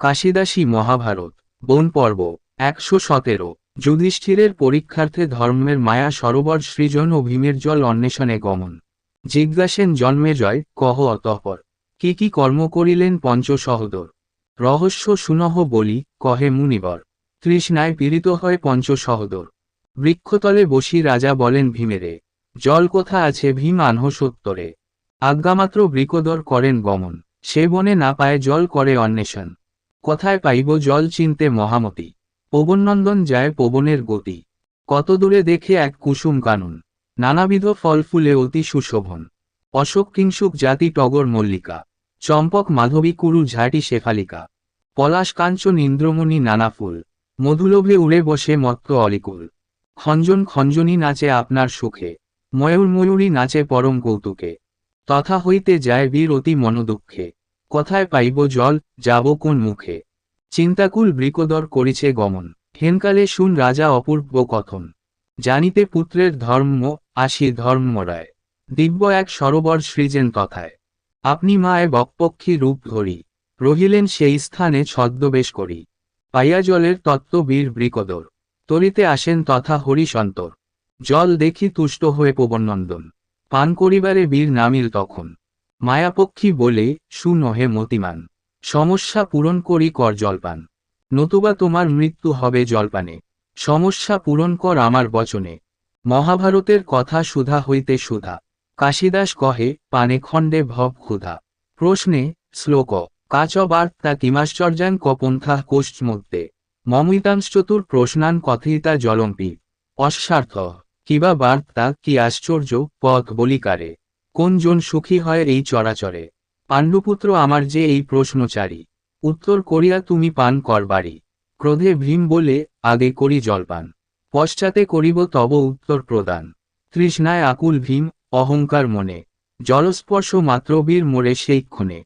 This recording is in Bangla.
কাশিদাসী মহাভারত, বন পর্ব, একশো সতেরো। যুধিষ্ঠিরের পরীক্ষার্থে ধর্মের মায়া সরোবর সৃজন ও ভীমের জল অন্বেষণে গমন। জিজ্ঞাসেন, জন্মে জয়? কহ অতঃপর। কি কি কর্ম করিলেন পঞ্চ সহদর রহস্য সুনহ বলি, কহে মুনিবর। তৃষ্ণায় পীড়িত হয় পঞ্চ সহদর বৃক্ষতলে বসি রাজা বলেন ভীমেরে, জল কোথা আছে ভীম আনহ সত্তরে আজ্ঞামাত্র বৃকদর করেন গমন। সে বনে না পায় জল করে অন্বেষণ। কোথায় পাইব জল চিনতে মহামতি। পবননন্দন যায় পবনের গতি। কত দূরে দেখে এক কুসুম কানুন। নানাবিধ ফল ফুলে অতি সুশোভন। অশোক কিংসুক জাতি টগর মল্লিকা। চম্পক মাধবী কুরু ঝাঁটি শেফালিকা। পলাশ কাঞ্চন ইন্দ্রমণি নানা ফুল। মধুলোভে উড়ে বসে মত্ত অলিকুল। খঞ্জন খঞ্জনী নাচে আপনার সুখে। ময়ূর ময়ূরী নাচে পরম কৌতুকে। তথা হইতে যায় বীর অতি মনোদুঃখে। কোথায় পাইব জল, যাব কোন মুখে। চিন্তাকুল বৃকদর করিছে গমন। হেনকালে শুন রাজা অপূর্ব কথন। জানিতে পুত্রের ধর্ম আসি ধর্মরায় দিব্য এক সরোবর সৃজেন তথায়। আপনি মায় বকপক্ষী রূপ ধরি। রহিলেন সেই স্থানে ছদ্মবেশ করি। পাইয়া জলের তত্ত্ব বীর বৃকদর। তরিতে আসেন তথা হরিশন্তর। জল দেখি তুষ্ট হয়ে পবনন্দন পান করিবারে বীর নামিল তখন। মায়াপক্ষী বলে সুনহে মতিমান, সমস্যা পূরণ করি কর জলপান। নতুবা তোমার মৃত্যু হবে জলপানে। সমস্যা পূরণ কর আমার বচনে। মহাভারতের কথা সুধা হইতে সুধা। কাশিদাস কহে, পানে খণ্ডে ভব ক্ষুধা। প্রশ্নে, শ্লোক, কাচ বার্তা কিমাশ্চর্যান কপন্থা কোষ্ঠমধ্যে মমিতাংশ্চতুর প্রশ্নান কথিতা জলম্পি। অস্বার্থ কিবা বার্তা কি আশ্চর্য পথ বলিকারে? কোন জন সুখী হয় এই চরাচরে? পাণ্ডুপুত্র আমার যে এই প্রশ্নচারী। উত্তর করিয়া তুমি পান করবারি ক্রোধে ভীম বলে, আগে করি জলপান। পশ্চাতে করিব তব উত্তর প্রদান। তৃষ্ণায় আকুল ভীম, অহংকার মনে। জলস্পর্শ মাত্র বীর মোরে সেই ক্ষণে।